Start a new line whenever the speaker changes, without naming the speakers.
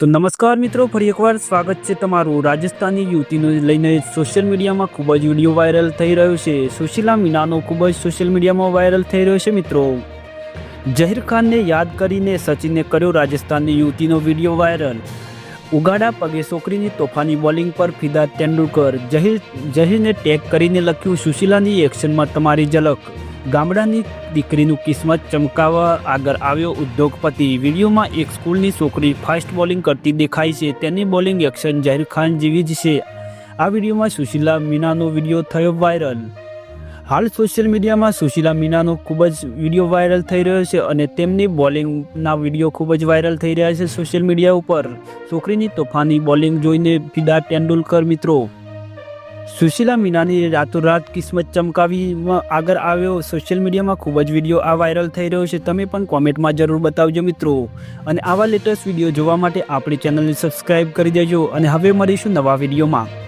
તો નમસ્કાર મિત્રો, ફરી એકવાર સ્વાગત છે તમારું રાજસ્થાની યુવતીને લઈને સોશિયલ મીડિયામાં ખૂબ જ વીડિયો વાયરલ થઈ રહ્યો છે. સુશીલા મીનાનો ખૂબ જ સોશિયલ મીડિયામાં વાયરલ થઈ રહ્યો છે મિત્રો. જહીર ખાનને યાદ કરીને સચિને કર્યો રાજસ્થાનની યુવતીનો વીડિયો વાયરલ. ઉગાડા પગે છોકરીની તોફાની બોલિંગ પર ફિદા તેંડુલકર. જહીર જહીરને ટેગ કરીને લખ્યું, સુશીલાની એક્શનમાં તમારી ઝલક. ગામડાની દીકરીનું કિસ્મત ચમકાવવા આગળ આવ્યો ઉદ્યોગપતિ. વિડીયોમાં એક સ્કૂલની છોકરી ફાસ્ટ બોલિંગ કરતી દેખાય છે. તેની બોલિંગ એક્શન જાહેર ખાન જેવી જ છે. આ વિડીયોમાં સુશીલા મીનાનો વીડિયો થયો વાયરલ. હાલ સોશિયલ મીડિયામાં સુશીલા મીનાનો ખૂબ જ વીડિયો વાયરલ થઈ રહ્યો છે અને તેમની બોલિંગના વીડિયો ખૂબ જ વાયરલ થઈ રહ્યા છે સોશિયલ મીડિયા ઉપર. છોકરીની તોફાની બોલિંગ જોઈને ફિદા તેંડુલકર મિત્રો. સુશીલા મીનાની રાતોરાત કિસ્મત ચમકાવીમાં આગળ આવ્યો. સોશિયલ મીડિયામાં ખૂબ જ વીડિયો આ વાયરલ થઈ રહ્યો છે. તમે પણ કોમેન્ટમાં જરૂર બતાવજો મિત્રો. અને આવા લેટેસ્ટ વીડિયો જોવા માટે આપણી ચેનલને સબસ્ક્રાઈબ કરી દેજો. અને હવે મળીશું નવા વિડીયોમાં.